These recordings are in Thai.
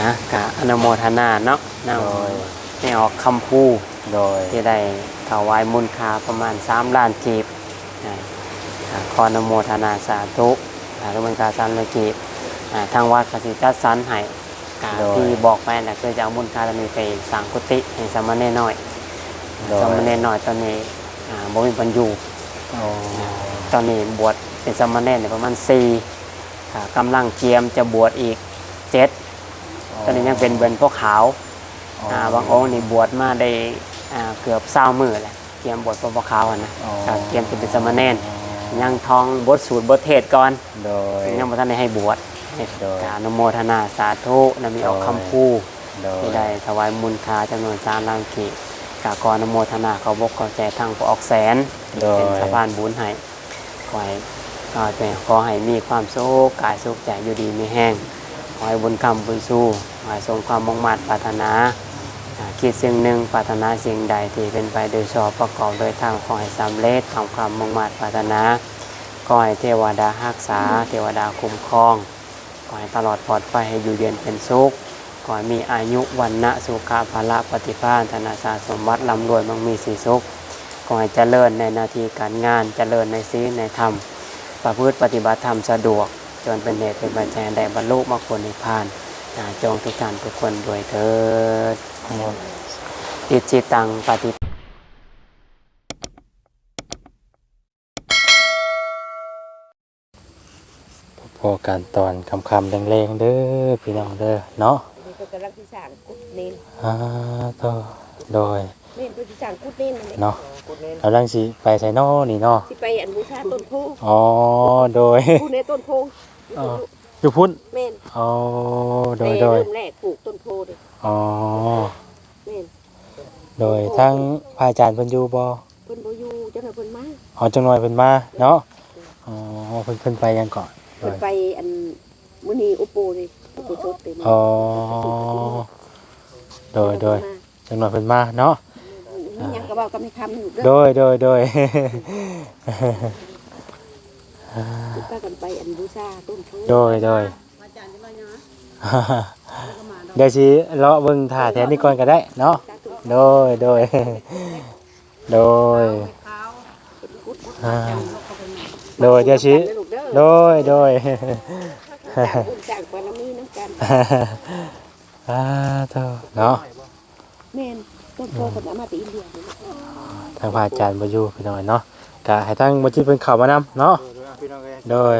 นะกะอนุโมทนาเนาะนโดยำให้ออกคำพูโดยที่ได้ถวายมูลค่าประมาณ 3 ล้านกีบอ่าอ่าขออนุโมทนาสาธุสาธุมูลค่าสามล้านกีบอ่าทางวัดกสิจัดสรรให้กะโดยที่บอกไปนะคือจะเอามูลค่าตรงนี้ไปสร้างกุฏิให้สามเณรน้อยโดยสามเณรน้อยตอนนี้อ่าบ่มีบรรยูโอ้ตอนนี้บวชเป็นสามเณรเนี่ยประมาณสี่อ่ากำลังเจียมจะบวชอีกเจ็ด ตอนนี้ยังเป็นเบนพวกขาวอ่าบางองค์นี่บวชมาได้อ่าเกือบเศร้ามือแหละเตรียมบวชเป็นพวกขาวอะนะอ๋อครับเตรียมจะเป็นสามเณรยังทองบทสูตรบทเทศก่อนโดยยังบ่ทันได้ให้บวชโดยกาอนุโมทนาสาธุนำมีออกคำพูดโดยที่ได้ถวายมูลค่าจำนวนสามล้านกีกากรอนุโมทนาเขาบกขอใจทางผู้ออกแสนโดยเป็นสะพานบุญให้ขอให้ก็เป็นขอให้มีความสุขกายสุขใจอยู่ดีมีแห้ง ขอให้บุญคำบุญสู้ขอให้ทรงความมุ่งมั่นปรารถนาคิดสิ่งหนึ่งปรารถนาสิ่งใดที่เป็นไปโดยชอบประกอบโดยทางขอให้สำเร็จทำความมุ่งมั่นปรารถนาขอให้เทวดารักษา เทวดาคุ้มครองขอให้ตลอดปลอดภัยให้อยู่เย็นเป็นสุขขอให้มีอายุวันนะสุขภละปฏิภาณธนาสาสมบัติลำรวยมั่งมีสีสุขขอให้เจริญในนาทีการงานเจริญในศีลในธรรม ประพฤติปฏิบัติธรรมสะดวก จนเป็นเหตุเป็นปัจจัยได้บรรลุมรรคผลนิพพานอ่าจงทุกท่านทุกคนด้วยเถิดอิจิตังปฏิพอการตอนคำคำๆแรงๆเด้อพี่น้องเด้อเนาะนี่ก็กำลังที่สั่งกุดเน้นอ่าต่อโดย เน้นเพื่อที่สั่งกุดเน้นนั่นแหละเนาะกำลังสิไปใส่นอนี่เนาะที่ไปอันบูชาต้นโพอ๋อโดยผู้ในต้นโพอยู่อ๋อตรงนู้นอยู่พุ่นแม่นอ๋อโดยแต่โดยเริ่มแรกปลูกต้นโพเลยอ๋อแม่นโดยทั้งพระอาจารย์เพิ่นอยู่บ่เพิ่นบ่อยู่จังได๋เพิ่นมาอ๋อจังหน่อยเพิ่นมาเนาะอ๋อเพิ่นเพิ่นไปยังก่อนโดเพิ่นยไปอันมื้อนี้อุปโปเลยอุปโปสดเต็มอ๋อโดยโดย จังหน่อยเพิ่นมาเนาะ มีหยังก็เว้ากับให้คำอยู่เด้โดอยโดยโดยสิพากันไปอันบูชาต้นโพโดยโดยเดี๋ยวสิเลาะเบิ่งถ่าแทนนี่ก่อนก็ได้เนาะสาธุโดยโดย โดยอ่าโดยเดี๋ยวสิเด้อลูกเด้อโดยโดยสร้างบุญสร้างบารมีนํกัน อ่าเท่าเนาะแม่น ต้นโพเพิ่นเอามาจากอินเดียนี่ลูกทางพระอาจารย์บ่อยู่พี่น้อยเนาะก็ให้ทางบ่จิตเพิ่นเข้ามานํเนาะ โดย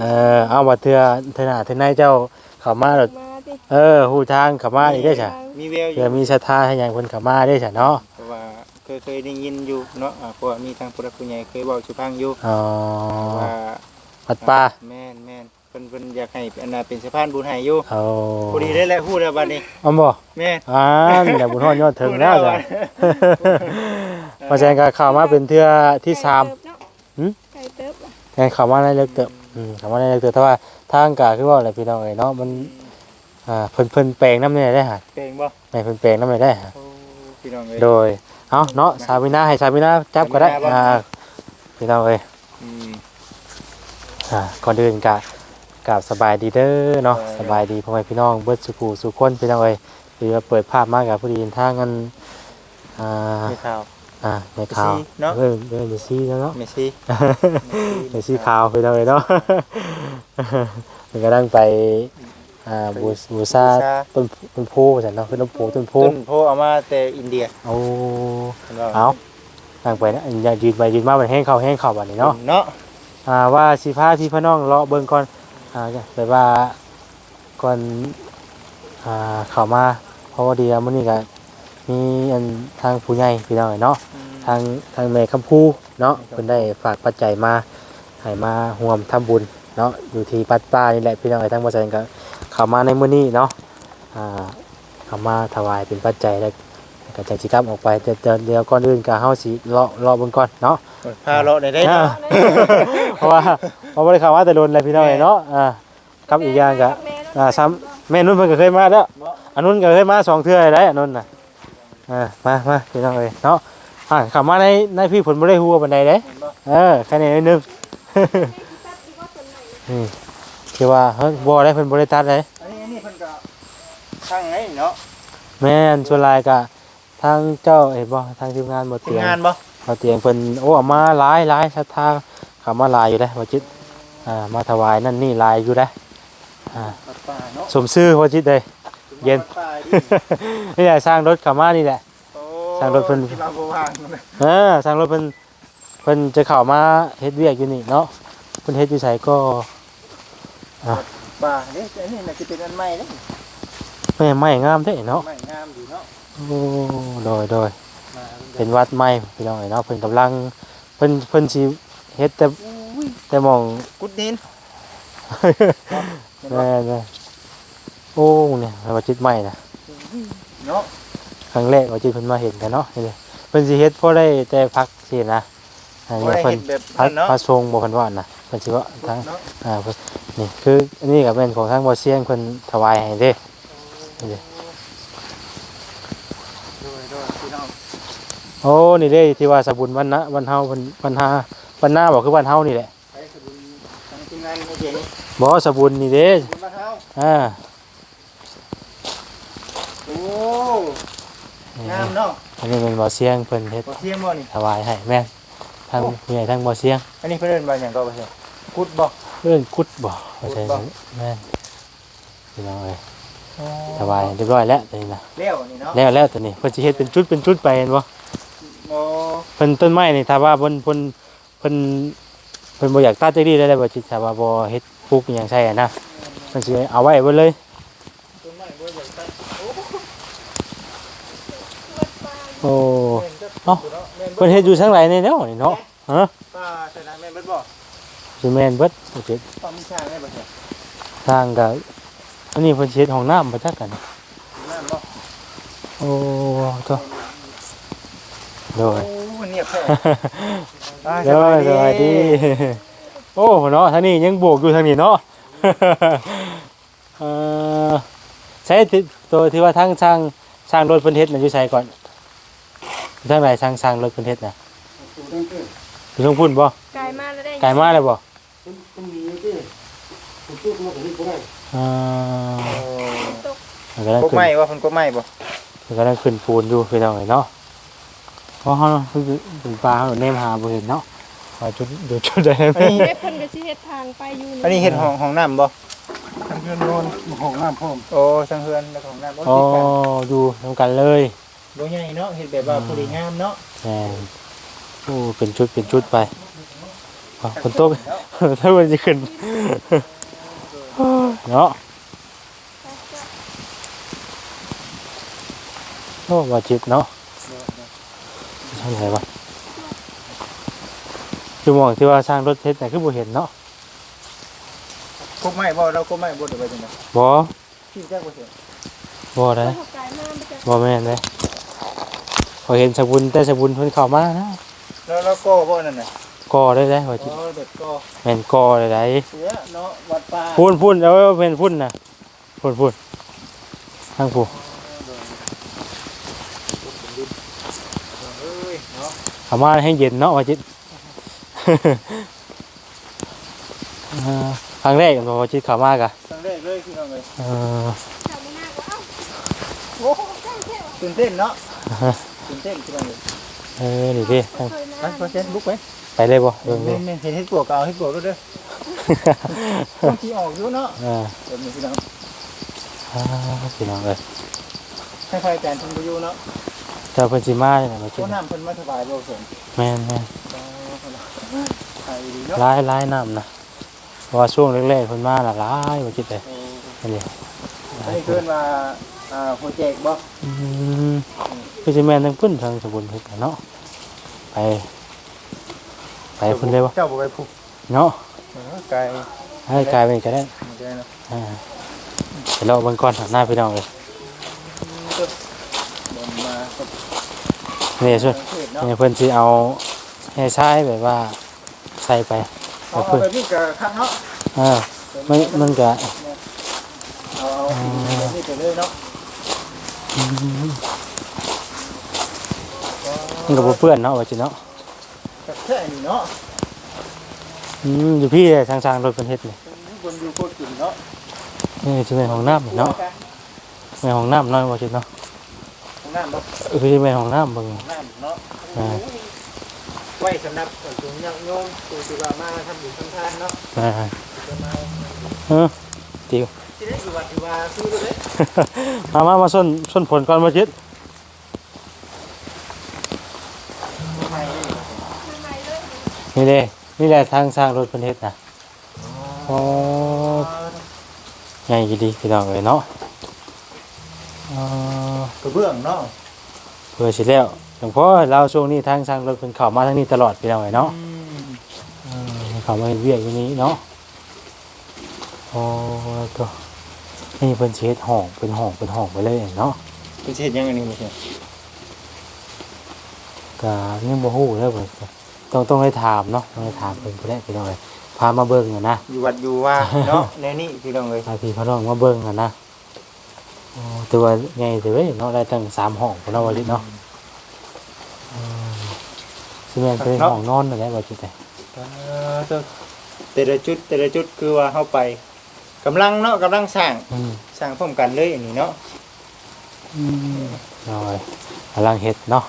เออเอาว่าเทื่อเทื่อหน้าเทื่อในเจ้าเข้ามาแล้วมาดิเออฮู้ทางเข้ามาอีกได้อจ้ะมีแววอเพื่อยู่มีศรัทธาให้หยังเพิ่นเข้ามาได้อจ้ะเนาะเพราะว่าเคยเคยได้ยินอยู่เนาะอ่าเพราะว่ามีทางผู้รักผู้ใหญ่เคยบอกสุพังอยู่อ๋อว่าวัดป่า แม่นแม่นเพิ่นเพิ่นอยากให้อันน่ะเป็นสะพานบุญให้อยู่เอาพอดีได้แล้วฮู้แล้วบัดนี้อำบ่แม่น อ่านเดี๋ยวบุญฮอดยอดถึงแล้วจ้ะ เพราะฉะนั้นก็เข้ามาเป็นเทื่อที่สาม หืม ไก่เติบอะไงเข้ามาในเล็กเติบอืมเข้ามาในเล็กเติบแต่ว่าทางกาคือว่าอะไรพี่น้องเอ้ยเนาะมันอ่าเพิ่นเพิ่นแปลงน้ำเนี่ยได้ฮะเพลงบ่ในเพิ่นแปลงน้ำเนี่ยได้ฮะโอ้พี่น้องเอ้ย โดยเอาเนาะสาวินาให้สาวินาจับก็ได้สาวินาบ่ อ่าพี่น้องเอ้ยอืม อ่าก่อนอื่นกะ กราบสบายดีเด้อเนาะสบายดีพ่อแม่พี่น้องเบิดสุขูสุขคนพี่น้องเอ้ยคือว่าเปิดภาพมากับผู้ดีทางกันอ่ามีข่าว อ่าในข่าวเมสซี่เนาะ เออเออเมสซี่แล้วเนาะเมสซี่เมสซี่ขาวไปเลยเนาะมันก็ดังไปอ่าบูบูซาต้นต้นโพสันเนาะคือต้นโพต้นโพต้นโพเอามาแต่อินเดียเอาเห็นบ่เอาดังไปนะอย่ายืนไปยืนมามันแห้งเข่าแห้งเข่าแบบนี้เนาะเนาะอ่าว่าสิพาพี่พ่อน้องเลาะเบิ่งก่อน อ่าแบบว่าก่อนอ่าเข้ามาเพราะว่าเดียวมื้อนี้ก็มีอันทางผู้ใหญ่พี่น้องเนาะอืมทางทางแม่คำพูเนาะเพิ่นได้ฝากปัจจัยมาให้มาร่วมทำบุญเนาะอยู่ที่ปัดป้านี่แหละพี่น้องไอ้ทั้งบ่ใส่ก็เข้ามาในมื้อนี้เนาะอ่าเข้ามาถวายเป็นปัจจัยแล้ว ก็จะสิกลับออกไปแต่แต่เดี๋ยวก่อนอื่นก็เฮาสิเลาะเลาะเบิ่งก่อนเนาะ พาเลาะได้ได้อ่าเพราะว่าเพราะบ่ได้เข้ามาแต่โดนเลยพี่น้องไอ้เนาะอ่ากับอีกอย่างก็อ่าซ้ำแม่นุ่นเพิ่นก็เคยมาแล้วอันนู้นก็เคยมาสองเทื่อได้อันนู้นน่ะอ่ามามาพี่น้องเอ้ยเนาะอ่าขับมาในในพี่ผลไม่ได้หัวบันไดเด้เออแค่นี้นิดนึง นี่คือว่าเฮ้ยบัวได้เพิ่นบริตัดเลย อันนี้อันนี้เพิ่นก็ทางไหนเนาะแม่นส่วนหลายก็ ทางเจ้าเห็นบ่ทางทีมงานบ่ทีเตีมยงงานบ่บ่เตียงเพิ่นโอ้เอามาหลายหลายศรัทธาเข้ามาหลายอยู่เด้บ่จิตอ่ามาถวายนั่นนี่หลายอยู่เด้อ่าวัดป่าเนาะสมชื่อบ่จิตเด้เย็นวัดป่าดินี่แหละสร้างรถเข้ามานี่แหละโอ้ทางรถเพิ่นที่เราบ่ว่างนะเออสร้างรถเพิ่นเพิ่นจะเข้ามาเฮ็ดเวียกอยู่นี่เนาะเพิ่นเฮ็ดอยู่ไสก็ป่าเด้อันนี้น่ะสิเป็นอันใหม่เด้แม่ไม้งามเด้เนาะใหม่งามดีเนาะ โอ้โดยโดยมาเป็นวัดใหม่พี่น้องเอ้ยเนาะเพิ่นกำลังเพิ่นเพิ่นสิเฮ็ดแต่แต่หมองกุดดินแม่นเลยโอ้เนี่ยว่าจิตใหม่นะเนาะครั้งแรกว่าจิตเพิ่นมาเห็นกันเนาะนี่เลยเพิ่นสิเฮ็ดพอได้แต่พักสินะอันบ่นี้ได้เพิ่นเฮ็ดแบบพักนั้นเนาะพระทรงบ่เพิ่นว่านะเพิ่นสิว่าทั้งเนาะอ่าเพิ่นนี่คืออันนี้ก็เป็นของทางบ่เสียงเพิ่นถวายให้เด้นี่เด้ โดยโดยพี่น้อง โอ้นี่เด้ที่ว่าสบุญวันนะวันเฮาเพิ่นวันหาวันหน้าบ่คือวันเฮานี่แหละไปสบุญทางทีมงานนี่เจ๋งบ่สบุญนี่เด้คุณมาเฮาอ่าโอ้งามเนาะอันนี้เป็นบ่เสียงเพิ่นเฮ็ดบ่เสียงบ่นี่ ถวายให้แม่นทางผู้ใหญ่ทางบ่เสียงอันนี้เพิ่นเอิ้นว่าหยังก็บ่ใช่กุดบ่ เพื่อนกุดบ่บ่ใช่กุดบ่ แม่นพี่น้องเอ้ยถวายเรียบร้อยแล้วตัวนี้นะแล้วนี่เนาะแล้วแล้วตัวนี้เพิ่นสิเฮ็ดเป็นจุดเป็นจุดไปเห็นบ่ โอ้เพิ่นต้นไม้นี่ถ้าว่าเพิ่นเพิ่นเพิ่นเพิ่นบ่อยากตัดจักดีได้เลยบ่จิถ้าว่าบ่เฮ็ดปลูกอหยังใช่อะนะเพิ่นสิเอาไว้เบิดเลยต้นไม้บ่อยากตัดโอ้โอ้แม่นจักเอ้าเนาะแม่นเพิ่นเฮ็ดอยู่ทางไหนนี่เนาะนี่เนาะฮะป้าใส่น้ำแม่นเบิดบ่สิแม่นเบิดบ่จิต้องมีช่างได้บ่ใช่ทางก็อันนี้เพิ่นสิเฮ็ดห้องน้ำบ่จักกันน้ำบ่โอ้โต โดโอ้ยเงียบแท้อ่าเดี๋ยวสวัสดี โอ้เนาะทางนี้ยังโบกอยู่ทางนี้เนาะเอ่อใช้ที่ตัวที่ว่าทางช่างช่างรถเพิ่นเฮ็ดน่ะอยู่ไสก่อนอยู่ทางไหนช่างช่างรถเพิ่นเฮ็ดน่ะอยู่ทางพุ่นบ่กลายมาแล้วได้ไกลมาเลยบ่อ่ามันกำลังกบขึ้นไม้ว่าเพิ่นกบไม้บ่มันกำลังขึ้นปูนอยู่พี่น้องเอ้ยเนาะ เพราะเฮาเป็นปลาเฮาเนมหาบ่เห็นเนาะว่าจุดดูจุดใดอันนี้เด็กคนก็สิเฮ็ดทางไปอยู่อันนี้เฮ็ดห้องห้องน้ำบ่ทางเพื่อนโนนห้องน้ำพร้อมโอ้สังเฮือนแล้วก็ห้องน้ำบ่อ๋อติดกันอยู่ทำกันเลยบ่ใหญ่เนาะเฮ็ดแบบว่าพอดีงามเนาะแหมโอ้เป็นชุดเป็นชุดไปอ๋อคนโตก ถ้ามันจะขึ้น เนาะโอ้บาดเจ็บเนาะ ใช่ไหมวะคือมองที่ว่าสร้างรถเทสแต่คือบ่เห็นเนาะกบไม้บ่เรากบไม้บ่ได้ไปจังได๋บ่พี่จักบ่เห็นบ่ได้กลายมามันจะบ่แม่นเลยพอเห็นสบุนแต่สบุนเพิ่นเข้ามานะแล้วเราก็บ่นั่นน่ะก่อได้ได้ว่าอ๋จิอเด็กก็แม่นก่อได้ได้เสือเนาะวัดป่าพูนพูนเอาไว้เป็นพูนนะพูนพูนทางผู้ เอ้ยเนาะ เอามาให้เย็นเนาะว่าจิตอ่าครั้งแรกบอกว่าจิตเข้ามากะครั้งแรกเลยพี่น้องเอ้ยเออทำไม่น่าว่าเอ้าโอ้ตื่นเต้นเนาะตื่นเต้นพี่น้องเอ้ยเออนี่ดิทางเคยไปมาพอเซ็นลุกไปไปเลยบ่เบิ่งเห็นี่นเห็นเห็ดปวกเอาเห็ดปวกด้วยเด้อต้องที่ออกอยู่เนาะอ่าเดี๋ยวนี้พี่น้องอ่าพี่น้องเอ้ยให้ไฟแตนทุนไปอยู่เนาะ เจ้าเพิ่นสิมาเนี่ยว่าจิโอ้ตน้ำเพิ่นมาสบายบ่สนแม่นแม่นไทยดีเนาะหลายหลายน้ำนะเพราะว่าช่วงแรกๆเพิ่นมาน่ะหลายว่าจิตเลยอันนี้อันนี้เพิ่นว่าอ่าโปรเจกต์บ่อืมคือสิแม่นทั้งพุ่นทางสมบุญเฮ็ดน่ะเนาะไป ไปพุ่นเลยบ่เจ้าบ่ไปผูกเนาะเออไกลให้กลายเป็นก็ได้มันจะเนาะอ่าเดี๋ยวเราเบิ่งก่อนหน้าพี่น้องเลยเดิน มากับนี่ช่วยเทศเนาะนี่เพิ่นสิเอาให้ใช้แบบว่าใส่ไปเอาเอาแบบนี้ก็คักเนาะอ่ามันมันก็เอาเอาแบบนี้ไปเลยเนาะมันก็บ่เปื้อนเนาะว่าจิเนาะกับแค่นี้เนาะอืมอยู่พี่เลยทางๆรถเพิ่นเฮ็ดนี่คนอยู่โคตรกินเนาะนี่สิเป็นห้องน้ำนี่เนาะเแม่ห้องน้ำน้อยบ่จิตเนาะห้อง น้ำบ่เออคือแม่ห้องน้ำเบิ่งห้องน้ำเนาะอ่าไว้สำหรับส่วนสูงโยมสูงสิว่ามาทำบุญทำทานเนาะอ่าจะมาเออติวที่ได้อยู่วัดอยู่ว่าคือเลยมามามาส้นส้นผลก่อนบ่จิตทำไมนี่เด้นี่แหละทางสร้างรถเพิ่นเฮ็ดน่ะโอ้ใหญ่ดีพี่น้องเอ้ยเนาะอ่า กระเบื้องเนาะเพื่อสิแล้วหลวงพ่อเราช่วงนี้ทางสร้างรถเพิ่นเข้ามาทางนี้ตลอดพี่น้องเอ้ยเนาะอืมเออเขามาเฮ็ดเวียกอยู่นี้เนาะโอ้ตัวนี่เป็นเชดห้องเป็นห้องเป็นห้องไปเลยเนาะเป็นเศษยังอันนี้ไม่ใช่ก็ยังบ่ฮู้เลยเพิ่นต้องต้องให้ถามเนาะต้องให้ถามเพิ่นผู้ใดไปหน่อยพามาเบิ่งอะนะอยู่วัดอยู่ว่าเนาะในนี้พี่น้องเลยพาพี่พาน้องมาเบิ่งอะนะ โอ้แต่ว่าใหญ่แต่เว้ยเนาะได้ตั้งสามห้องพุ่นเนาะว่าลิเนาะอืมสิแม่นเป็นห้องนอนนั่นแหละว่าจิแต่อ่าตัวแต่ละจุดแต่ละจุดคือว่าเข้าไปกำลังเนาะกำลังสร้างอืมสร้างพร้อมกันเลยอันนี้เนาะน้อยกำลังเฮ็ดเนาะ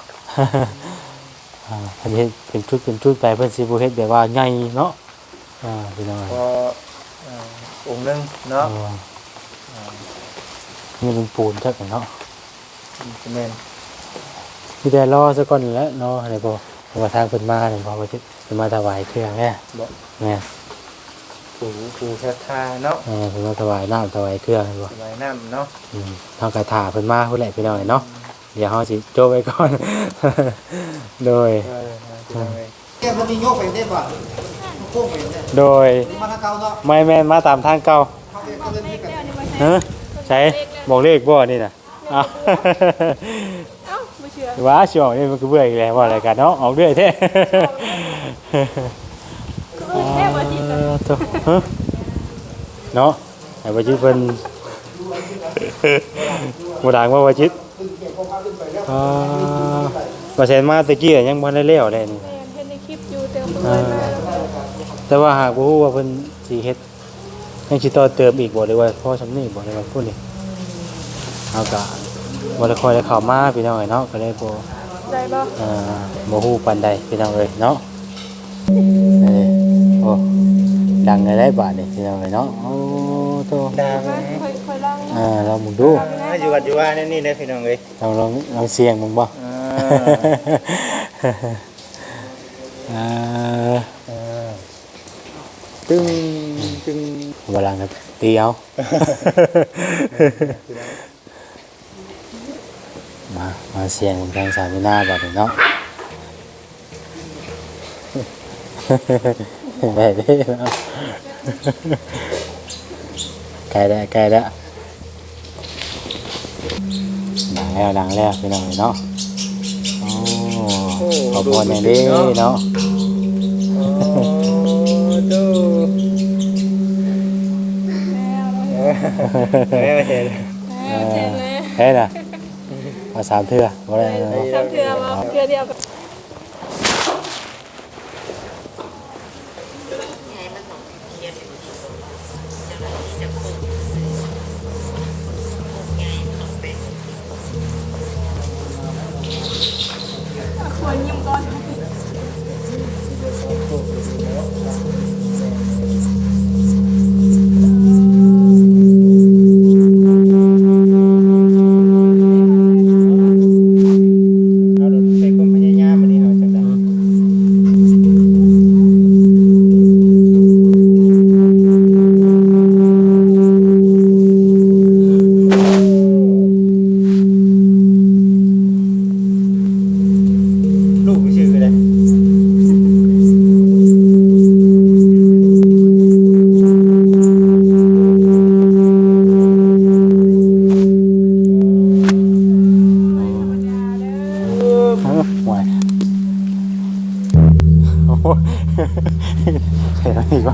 อ่าเพิ่นเฮ็ดเป็นชุดเป็นชุดไปเพิ่นสิบ่เฮ็ดแบบว่าใหญ่เนาะอ่าพี่น้องพออ่าองค์หนึงเนาะเออ นี่เป็นปูนจักเนาะจะแม่นมีแต่รอซะก่อนแหล้วเนาะอะไรบ่เพราะว่าทางเพิ่นมาเนี่ยพอว่าสิเพิ่นมาถวายเครื่องแน่บ่แม่ปู่ปู่ชะทาเนาะเออเพิ่นมาถวายน้ำถวายเครื่องบ่สบายน้ำเนาะอืมทางกระถาเพิ่นมาพุ่นแหละพี่น้องเนาะเดี๋ยวเฮาสิโจบไว้ก่อน โดย เออพี่น้องเลยแก้มันนี่โยกไปได้ป่ะโค้งไปได้โดย นี่มาทางเก่าเนาะไม่แม่นมาตามทางเก่าเขาเองก็เล่นที่กันเฮ้ ใช้บอกเลขบ่นี่น่ะอ้าวเอ้าไม่เชื่อว้าช่วงนี้มันก็เบื่ออีกแล้วว่าอะไรกันเนาะออกเรื่อยแท้คือแค่ว่าจิตเออตัวฮะเนาะไอ้วาจิตเพิ่นบ่ดังว่าวาจิตอ่าว่าแซนมาตะกี้ยังบ่ได้แล้วเลยนี่แม่เห็นในคลิปอยู่แต่เมื่อมาแล้วแต่ว่าหากบ่ฮู้ว่าเพิ่นสิเฮ็ด ยังสิต่อเติมอีกบ่หรือว่าพอสำนี้บ่ได้ว่าพูดนี่เอาก็บ่ได้ค่อยได้เข้ามาพี่น้องเอ้ยเนาะก็เลยบ่ได้บ่อ่าบ่ฮู้ปานใดพี่น้องเอ้ยเนาะเอ้ยโอ้ดังได้ได้บาดนี่พี่น้องเอ้ยเนาะโอ้โตดังมาค่อยค่อยลองอ่าลองมึงดูให้อยู่วัดอยู่ว่านี่นี่นะพี่น้องเลยลองลองลองเสียงมึงบ่อ่าอ่าอ่าตึ้งตึ้ง บ่ลังครับตีเอา มา มาเสียงของทางสามหน้าบัดนี้เนาะได้เด้เนาะใกล้แล้วใกล้แล้วดังแล้วดังแล้วพี่น้องเนาะโอ้ขอบคุณอย่างนี้เนาะ ไม่เห็นแล้วเห็นเลยเฮ้ยน่ะมาสามเทื่อบ่ได้เนาะ ทำเทือมาเทือเดียวกับ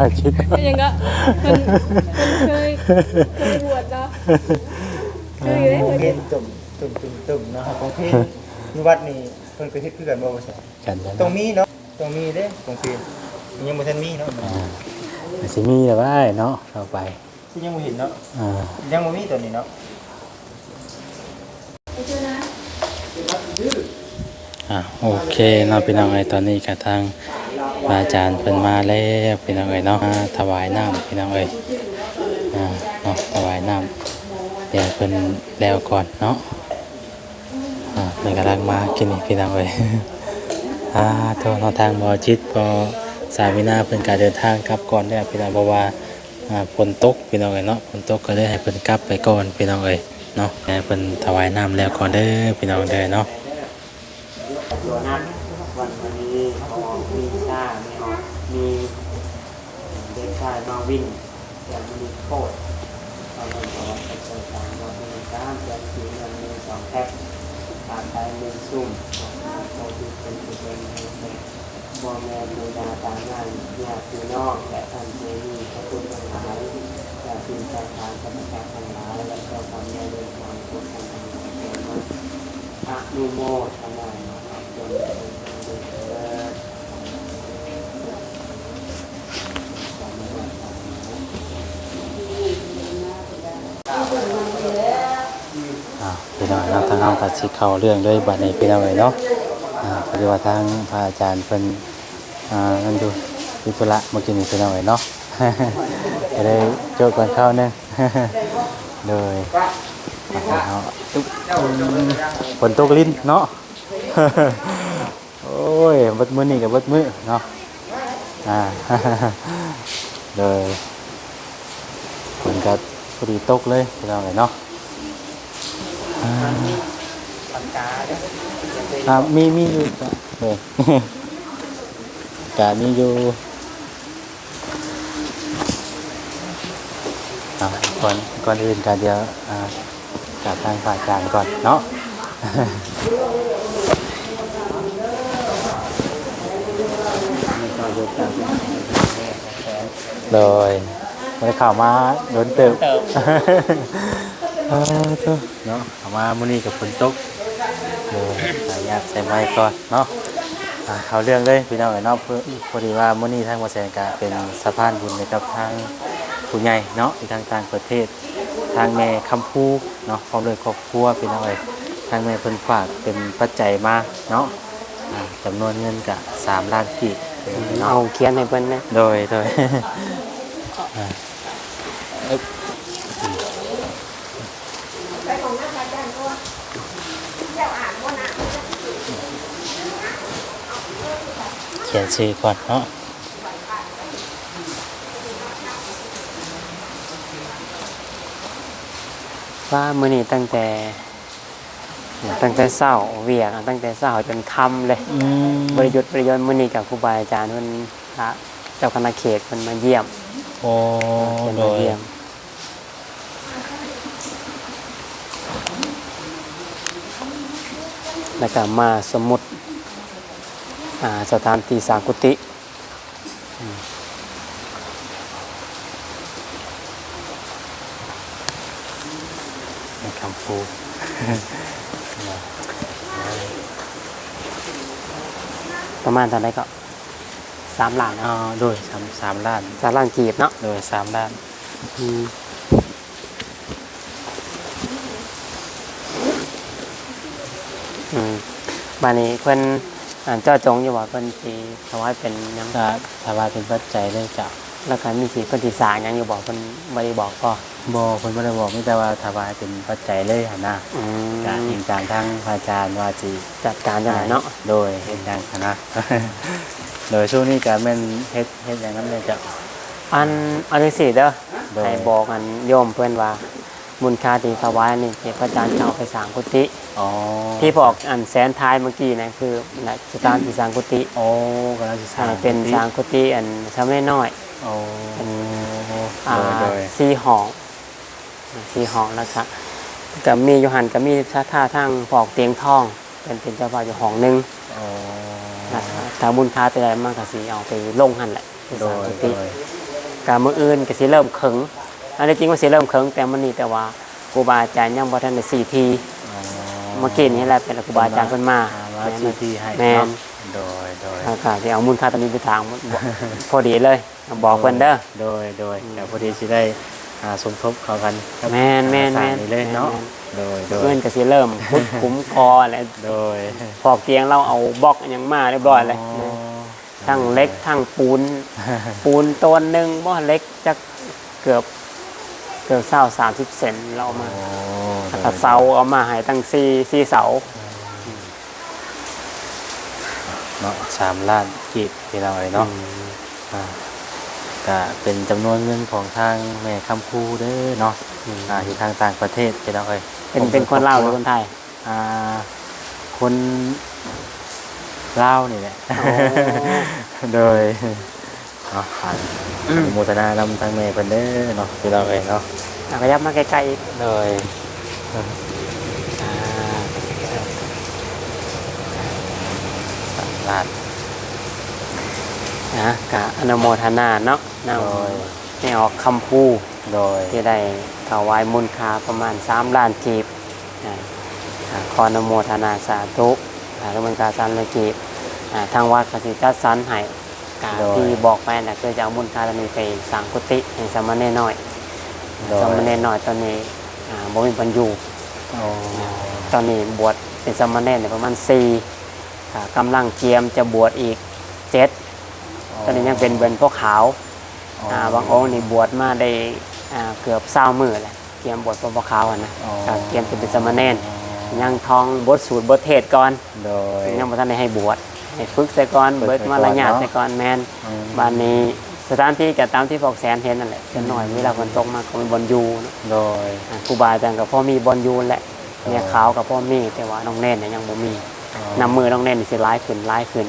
าชิดเป็นยังก็มันมันเคยเคยบวชเนาะเคยได้โอเคยเคตุ่มตุ่มตุ่มตุ่มเนาะของพี่อยู่วัดนี่เพิ่นก็เฮ็ดคือกันบ่ว่าซั่นกันนะตรงนี้เนาะตรงนี้เด้ของพี่ยังบ่ทันมีเนาะอาจสิมีแต่ว่าเนาะเราไปที่ยังบ่เห็นเนาะอ่ายังบ่มีตัวนี้เนาะอะโอเคเนาะพี่น้องเอ้ยตอนนี้กับทาง พระอาจารย์เพิ่นมาแล้วพี่น้องเอ้ยเนาะถวายน้ำพี่น้องเอ้ยอ่าเนาะถวายน้ำเดี๋ยวเพิ่นแล้วก่อนเนาะอ่าเพิ่นกำลังมากินพี่น้องเอ้ยอ่าโทษเนทางบ่จิตบ่สาวินาเพิ่นก็เดินทางกลับก่อนแล้วพี่น้องเพราะว่าอ่าฝนตกพี่น้องเอ้ยเนาะฝนตกก็เลยให้เพิ่นกลับไปก่อนพี่น้องเอ้ยเนาะให้เพิ่นถวายน้ำแล้วก่อนเด้อพี่น้องเด้อเนาะ ตัวนั้นวันวันนี้พอมีชาไม่ออกมีเด็ก ชายมาวินแต่มีโคตรตอนนั้นบอกว่าเป็นเจ้าสาวมาเป็นสามเป็นสีเงินมีสองแพ็คตามไปหนึ่งซุ่มโคตรที่เป็นผู้เป็นเป็นบอแม่บูดาตามงานญาติพี่น้องและท่านเจนีพระคุณทั้งหลายและทีมชาติทางพระพุทธทั้งหลายและก็ทำในเรื่องความพุทธทั้งหลายมาอะนุโมทนาจนเป็น อ่าพี่น้องเนาะทางเอาตัดสิเข้าเรื่องด้วยบัดนี้พี่น้องเลยเนาะอ่าพอดีว่าทางพระอาจารย์เพิ่นอ่านั่นดูวิธุระเมื่อกี้นี้พี่น้องเลยเนาะ จะได้โจทย์ก่อนเข้านึง เลยเอาตุ๊บฝนตกลิ้นเนาะ โอ้ยบิดมื้อนี่กับบิดมื้อเนาะอ่าเลยฝนก็พ อดีตกเลยพี่น้องเลยเนาะอ่ามีมีอยู่เลยกามีอยู่ก่อนก่อนอื่นกาเดียวอ่ากาทางฝ่ายการก่อนเนาะโดย ไม่ได้ข่าวมาโดนเติบ เออเจ้าเนาะเอามามื้อนี้กับฝนตกเดี๋ยวสายยากใส่ไม้ก่อนเนาะอ่าเอาเรื่องเลยพี่น้องเอ้ยเนาะเพื่อพอดีว่ามื้อนี้ทางบ่แซนก็เป็นสะพานบุญนะครับทางผู้ใหญ่เนาะที่ทางต่างประเทศ ทางแม่คำพูเนาะพร้อมด้วยครอบครัวพี่น้องเอ้ยทางแม่เพิ่นฝากเป็นปัจจัยมาเนาะอ่าจำนวนเงินก็3ล้านกีบเนาะ เอาเขียนให้เพิ่นนะโดย โดย อ่าเขียนชื่อก่อนเนาะว่ามื้อนี้ตั้งแต่ ตั้งแต่เช้าเวียกตั้งแต่เช้าจนค่ำเลยอืมบริยุทธ์บริยนต์มื้อนี้กับครูบาอาจารย์เพิ่นพระเจ้าคณะเขตเพิ่นมาเยี่ยม โอ้เพิ่นโดมายเยี่ยมแล้วก็มาสมุดอ่าสถานที่สร้างกุฏิอืมในคำพูประมาณเท่าไหร่ก็ สามล้านอ๋อเนาะโดยสามสามล้านสามล้านกีบเนาะโดยสามล้านอืมอืมบานนี้เพิ่นอ่าเจ้าจงอยู่ว่าเพิ่นสิถวายเป็นหยังก็ถวายเป็นปัจจัยเลยจ้ะแล้วก็มีสิเพิ่นสิสร้างหยังอยู่บอกเพิ่นบ่ได้บอกก็บ่เพิ่นบ่ได้บอกมีแต่ว่าถวายเป็นปัจจัยเลยหั่นนะอืมการอิงการทางพระอาจารย์ว่าสิจัดการจังไดเนาะ โดยเฮ็ดหยังคณะ โดยช่วงนี้ก็แม่นเฮ็ดเฮ็ดหยังนั้นเลยจ้ะ อันอันที่สี่เด้อโดย ให้บอกอันโยมเพิ่นว่า บุญค่าที่ถวายนี่ที่พระอาจารย์จะเอาไปสร้างกุฏิอ๋อที่บอกอันแสนท้ายเมื่อกี้นะคือนะสถานที่สร้างกุฏิโอ้กำลังสิสร้าอ่างเป็นสร้างกุฏิอันชำน้อยโอ้อ่าโดยซีห้องซีห้องแล้วครับกับมีอยู่หันกับมีท่าท่าทางปอกเตียงทอง เป็นเป็นเจ้าพ่ออยู่ห้องหนึง โอ้ นะครับถ้าบุญค้าแต่ใดมากก็สิเอาไปลงหันแหละไปโดสร้างยกุโดฏิ ยการมืออื่นก็สิเริ่มขึงอันนี้จริงว่าสิเริ่มขึงแต่มันนี่แต่ว่าครูบาอาจารย์ยังบ่ทันได้สี่ทีอ๋อเมื่อกี้นี้แหละเป็นครูบาอาจารย์เพิ่นมาอ่มาที่ที่ให้แม่เนาะนโดยโดยแล้วก็สิเอามูลค่าตัวนี้ไปทางบอกพอดีเลย บอกเพิ่นเด้อ โดย โดยแต่พอดีสิได้ อ่าสมทบเข้ากันกับแม่นแม่นสร้าแม่งนนี่เลยเนาะแม่น โดยโดยเพื่อนก็สิเริ่มพุดคุ้มคอแหละโดยพอกเตียงเราเอาบล็อกอนหยังมาเรียบร้อยเลยอ๋อทั้งเล็กทั้งปูน ปูนตัวหนึ่งบ่เล็กจะเกือบเกือบเศร้าสามสิบเซนเราเอามาโอ้ถ้าเสาเอามาให้ตั้งสี่สี่เสา เนาะสามล้านกีบพี่น้องเอ้ยเนาะอ่า ก็เป็นจำนวนเงินของทางแม่คำคูเด้อเนาะอ่าอยู่ทางต่างประเทศพี่น้องเอ้ยเป็นเป็นคนเล่าวหรือคนไทยอ่าคนลาวนี่แหละโอ้โดยเนาะผ่านอนุโมทนานำทางแม่เพิ่นเด้อเนาะพี่น้องเอ้ยเนาะอะขยับมาใกล้ๆอีกโดยอ่าสามลาด นะกะอนุโมทนาเนาะนโดยำให้ออกคำพูดโดยที่ได้ถวายมูลค่าประมาณ 3 ล้านกีบนะอ่าขออนุโมทนาสาธุสาธุมูลค่าสามล้านกีบอ่าทางวัดกสิจัดสรรให้กาที่บอกไปนะคือจะเอามูลค่าตรงนี้ไปสร้างกุฏิให้สามเณรน้อยโดยสามเณรน้อยตอนนี้อ่าบ่มีบรรอยู่โอ้ตอนนี้บวชเป็นสามเณรเนี่ยประมาณสี่อ่ากำลังเตรียมจะบวชอีกเจ็ด ตอนนี้ยังเป็นเบนพวกขาวอ่าบางองค์นี่บวชมาได้อ่าเกือบเศร้ามือแหละเตรียมบวชเป็นพวกขาวอะนะอ๋อก็เตรียมจะเป็นสามเณรยังทองบทสูตรบทเทศก่อนโดยยังบ่ทันได้ให้บวชให้ฝึกใส่ก่อนฝึกเบิดไปก่มาอนละญาติเนาะใส่ก่อนแมนอืมบ้านนี้สถานที่ก็ตามที่พอกแสนเห็นนั่นแหละจะหน่อยเวลาฝนตกมาก็มีบอลยูเนาะโดยอ่าครูบาอาจารย์กับพ่อมีบอลยูแหละเนี่ยขาวกับพ่อมีแต่ว่าน้องเน่นเนี่ยยังบ่มีนำมือน้องเน่นนี่สิร้ายขึ้นร้ายขึ้น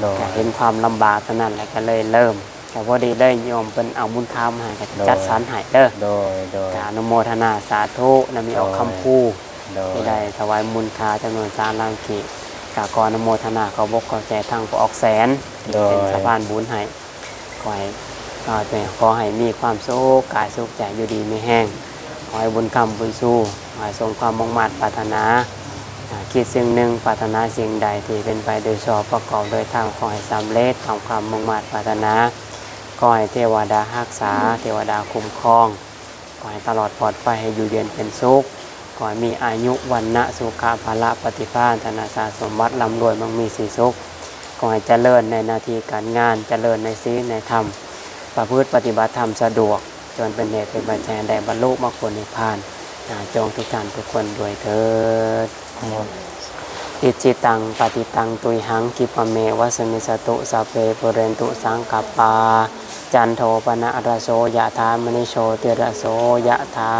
โดยก็เห็นความลำบากเท่านั้นแหละก็เลยเริ่มแต่พอดีได้โยมเป็นเอาบุญธรรมให้ก็จัดสรรให้เด้อโดย โดย กาอนุโมทนาสาธุและมีออกคำพูด โดย ที่ได้ถวายมูลค่าจำนวนสามล้านกีกากรอนุโมทนาเขาบกขอใจทางพอออกแสนที่เป็นสะพานบุญให้ขอให้ก็เป็นขอให้มีความสุขกายสุขใจอยู่ดีไม่แห้งขอให้บุญคำบุญสู้ขอให้ทรงความมุ่งมั่นปรารถนาอ่า คิดสิ่งหนึ่งปรารถนาสิ่งใดที่เป็นไปโดยชอบประกอบโดยทางขอให้สำเร็จทำความมุ่งมั่นปรารถนาขอให้เทวดารักษา เทวดาคุ้มครองขอให้ตลอดปลอดภัยให้อยู่เย็นเป็นสุขขอให้มีอายุวันนะสุขาภละปฏิภาณธนาสาสมบัติลำรวยมั่งมีสีสุขขอให้เจริญในนาทีการงานเจริญในศีลในธรรม ประพฤติปฏิบัติธรรมสะดวก จนเป็นเหตุเป็นปัจจัยได้บรรลุมรรคผลนิพพานจงทุกท่านทุกคนด้วยเถิด อิจิตังปฏิตังตุยหังกิปเมวะสมิสตุสัพเพปุเรนตุสังกปปา จันโทปนะระโสยะธามณิโชติระโสยะธา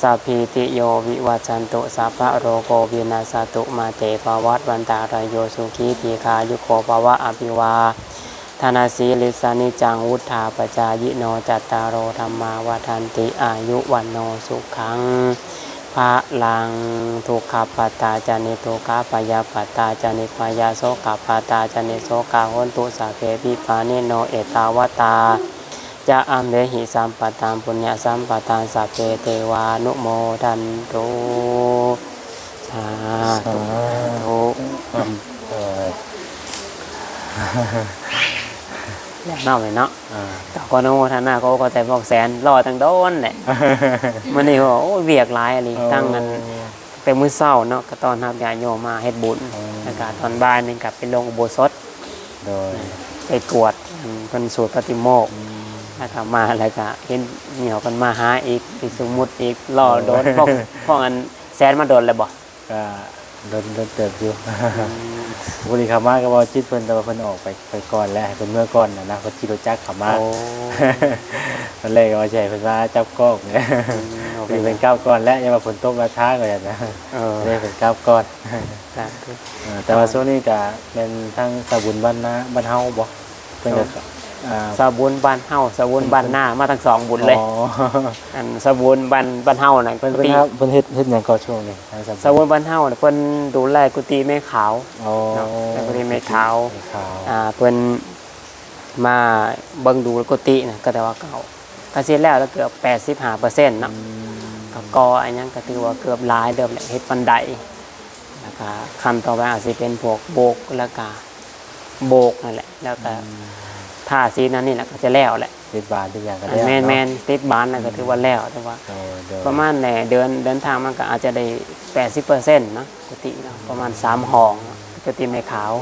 สัพพิติโยวิวัจันตุสัพพะโรโกวินาสตุมาเตภวัตวันตารโยสุขีทีคายุโกภวะอภิวาธนาสีลิสานิจังวุธาปจายโนจัตตารโอธรรมาวทันติอายุวันโนสุขัง พระลังทุกขปตาจานิทุกขปยาปตาจานิปยาโสกปตาจานิโสกาหนตุสาเพปิปานิโนเอตาวตาจะอัมเดหิสัมปตามปุญญาสัมปทานสัพเพเทวานุโมทันตุสาธุ เนาะเลยเนาะอ่าต่อก็โนโมทนาก็ก็แต่บอกแสนรอตั้งโดนแหละมันนี่ว่าโอ้ยเวียกหลายอะไรตั้งกันแต่มื้อเช้าเนาะก็ตอนรับญาติโยมมาเฮ็ดบุญอากาศตอนบ่ายนี่กลับไปลงอุโบสถโดยไปกวดอืมเป็นสูตรปฏิโมกข์แล้วก็มาแล้วก็เห็นเหนียวกันมาหาอีกไปสมมุติอีกล่อโดนพวกพวกอันแสนมาโดนเลยบ่ก็ โดนโดนเติบอยู่บุรีขามาก็บอกจิตเพิ่นแต่ว่าเพิ่นออกไปไปก่อนแล้วให้เพิ่นเมื่อก่อนนะนะเพิ่นขี่รถจักรขามาโอ้ตอนแรกก็ว่าใช่เพิ่นว่าจับกล้องเนี่ยโอเคมีเป็นก้าวก่อนแล้วยังมาฝนตกมาช้าก็อย่างนะเออได้เป็นก้าวก่อนสาธุเออแต่ว่าช่วงนี้ก็เป็นทั้งสาบุญบ้านนะบ้านเฮาบ่เพิ่นก็ อ่าสาบุญบ้านเฮาสาบุญบ้านหน้ามาทั้งสองบุญเลย อ๋ออันสาบุญบ้านบ้านเฮาน่ะเพิ่นกุเพิ่นฏิครับเพิ่นเฮ็ดเฮ็ดหยังก็ช่วงนี้ทางสาสาบุญบ้านเฮาน่ะเพิ่นดูแลกุฏิแม่ขาว อ๋อเนาะแต่กุฏิแม่ขาวแม่ขาวอ่าเพิ่นมาเบิ่งดูกุฏิน่ะก็แต่ว่าเก่าก็เสร็จแล้วแล้วเกือบ85%เนาะก็กออันยังก็ถือว่าเกือบหลายเดิมแหละเฮ็ดบันไดแล้วก็ขั้นต่อไปอาจจะเป็นพวกโบกแล้วก็โบกนั่นแหละ แล้วก็ ท่าสีนั้นนี่แหละก็จะแล้วแหละติดบานทุกอย่างก็อัได้นแมนเนาะแมนติดบ้านแล้วก็ถือว่าแล้วแต่ว่าโดยโดยประมาณแหน่เดินเดินทางมันก็อาจจะได้แปดสิบเปอร์เซ็นต์นะปกติเนาะประมาณสามห้องปกติไม่ขาว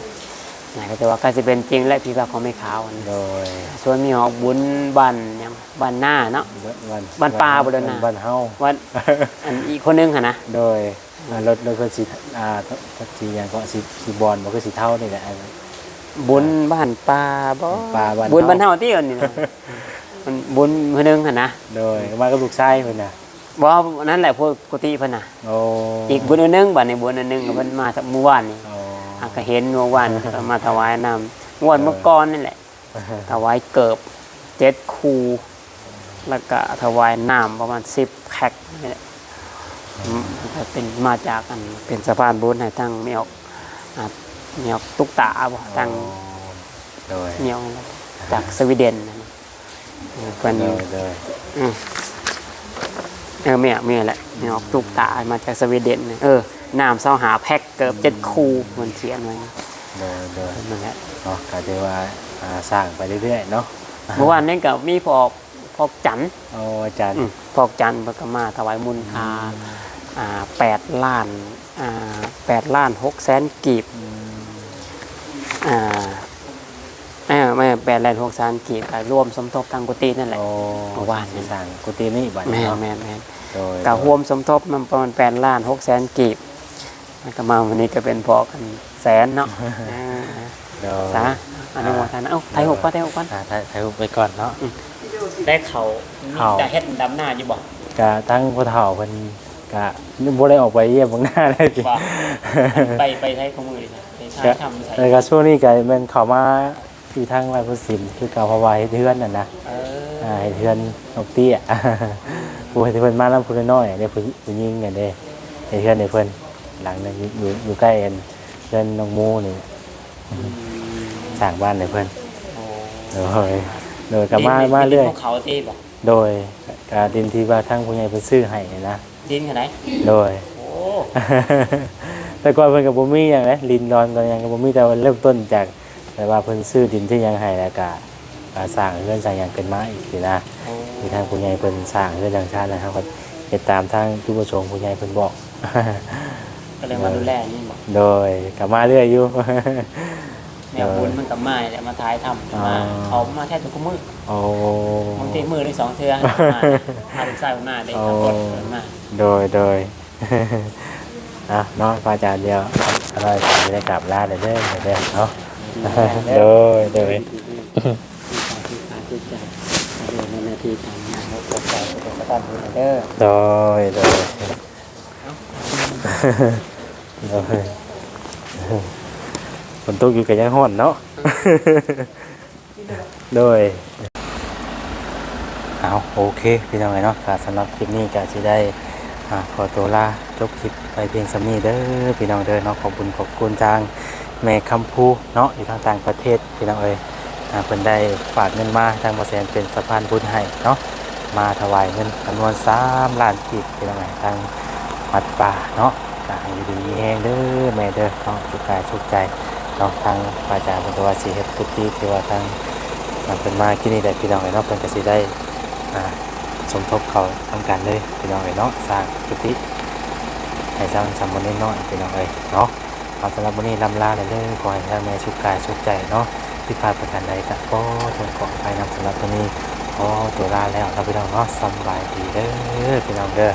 นะก็แต่ว่าก็จะเป็นจริงและพี่ว่าเขาไม่ขาวอันโดยส่วนมีหอกบุญบันยังบันหน้าเนาะวันบ้านปลาบ่เด้อนะบ้านเฮาวันอันอีกคนนึงค่ะนะโดยอ่ารถรถเพิ่นสิอ่าสีหยังก็สีสีบอลบ่คือสีเทานี่แหละ บุญบ้านปลาบ่ปลาบ้านบุญบ้านเฮาเฮาที่อันนี้นะมันบุญคนนึงค่ะนะโดยมากับลูกชายเพิ่นน่ะบ่นั่นแหละพวกกุฏิเพิ่นน่ะ โอ้อีกบุญอันหนึงบัดนี้บุญอันหนึงก็เพิ่นมาจากเมื่อวานนี่โอ้ อะก็เห็นเมื่อวานก็มาถวายน้ำงวดเมื่อก่อนนี่แหละ ถวายเกิบเจ็ดคูแล้วก็ถวายน้ำประมาณสิบแพ็คนี่แหละอืมก็เป็นมาจากกันเป็นสะพานบุญให้ตั้งเมียอกอะ เมียอกตุกตาบ่ตั้งโดยเมียอกจากสวีเดนนะเป็นโดยโดยอืมเออเมียเมียแหละเมียอกตุกตามาจากสวีเดนนะเออน้ำเสาหาแพ็คเกิบเจ็ดคูเหมือนเขียนไว้โดยโดยนั่นแหละเนาะก็ถือว่าอ่าสร้างไปเรื่อยๆเนาะเมื่อวานนี้ก็มีพอกพอกจันทร์โอ้อาจารย์อืมพอกจันทร์เพิ่นก็มาถวายมุนคาอ่าแปดล้านอ่าแปดล้านหกแสนกีบ อ่าเออไม่แปดล้านหกแสนกีบก็รวมสมทบทางกุฏินั่นแหละ โอ้เมื่อวานนี่สร้างกุฏินี่บัดแม่นี้นเนาะแม่นแม่นโดยก็รวมสมทบมันประมาณแปดล้านหกแสนกีบแล้วก็มาวันนี้ก็เป็นพอกันแสนเนาะอ่าโดยสาอนุโมทนาเอ้าไทยหกป่ะไทยหกป่ะอ่าถ่ายถ่ายรูปไปก่อนเนาะ ได้เขาเขา จะเฮ็ดดำหน้าอยู่บ่ กะทั้งพ่อเฒ่าเพิ่นกะบ่ได้ออกไปเยี่ยมเบางหน้าเลยสิ ว่า ไปไปใช้ข้อมือดิไป ใช้กะทำใช้แล้วก็ช่วงนี้ก็แมันเข้ามาที่ทางราชพุศิลป์คือเก่าเพราะว่าเฮ็ดเฮือนน่ะนะเอออ่าเฮ็ดเฮือนนกเตี้ย ผู้เฮ็ดเพิ่นมานำผู้น้อยๆเด้ผู้ผู้หญิงเนี่ยเด้เฮ็ดเฮือนให้เพิ่นหลังนึงอยู่อยู่อยู่ใกล้กันเฮือนน้องหมูนี่สร้างบ้านให้เพิ่นโอ้โดยโดยก็มามาเรื่อย ดินภูเขาที่บ่โดยกาดินที่ว่าทางผู้ใหญ่เพิ่นซื้อให้นะดินขนาดไหนโดย โอ้ แต่ก่อนเพิ่นก็บ่มีหยังนะลินดอนตอนยังก็บ่มีแต่ว่าเริ่มต้นจากแต่ว่าเพิ่นซื้อดินที่ยังให้แล้วก็ก็สร้างเรือนสร้างหยังขึ้นมาอีกสินะโอ้ที่ทางผู้ใหญ่เพิ่นสร้างเรือนจังชาตินะครับก็เฮ็ดตามทางจุประสงค์ผู้ใหญ่เพิ่นบอกก็เลยมาดูแลนี่บ่โดยก็มาเรื่อยอยู่แนวบุญมันกับไม้แหละมาท้ายทำอ๋อมาเขามาแทบทุกมือโอ้บางทีมือได้สองเทื่อมาพาลูกชายมาได้ทำกดเพิ่นมาโดยโดย อะเนาะพระอาจารย์เดียวอะไรจะได้กลับลาเด้อเด้อเด้อเนาะโดยโดยที่การที่จะเรียนหน้าที่ทำงานแล้วก็ใจเป็นสถานบุญเด้อโดยโดยโดยฝนตกอยู่กับยังห้อนเนาะโดยเอาโอเค พี่น้องเนาะก็สำหรับคลิปนี้ก็จะได้อ่า ขอตัวลาจบคลิปไปเพียงสำนีเด้อพี่น้องเด้อเนาะขอบคุณขอบคุณทางแม่คำพูเนาะอยู่ทางต่างประเทศพี่น้องเอ้ยเพิ่นได้ฝากเงินมาทางบ่แสนเป็นสะพานบุญให้เนาะมาถวายเงินจำนวน3ล้านกีบเป็นยังไงทางวัดป่าเนาะก็ให้อยู่ดีแห้งเด้อแม่เด้อเนาะทุกกายทุกใจเนาะทางพระอาจารย์ตัวาสิเฮ็ดกุฏิที่ว่าทางมันเป็นมาที่นี่ได้พี่น้องเอ้ยเนาะเพิ่นก็สิได้อ่า สมทบเขาทำการเลยพี่น้องเอ้ยเนาะสร้างกุฏิให้สร้างสามนน้อยพี่น้องเอ้ยเนาะเอาสำหรับวันนี้ลำลาเลยเด้อขอให้ทานแม่ชุกกายชุกใจเนาะที่พาประการใดก็จงขออภัยนำสำหรับวันนี้ขอตัวลาแล้วเราพี่น้องเนาะสบายดีเด้อพี่น้องเด้อ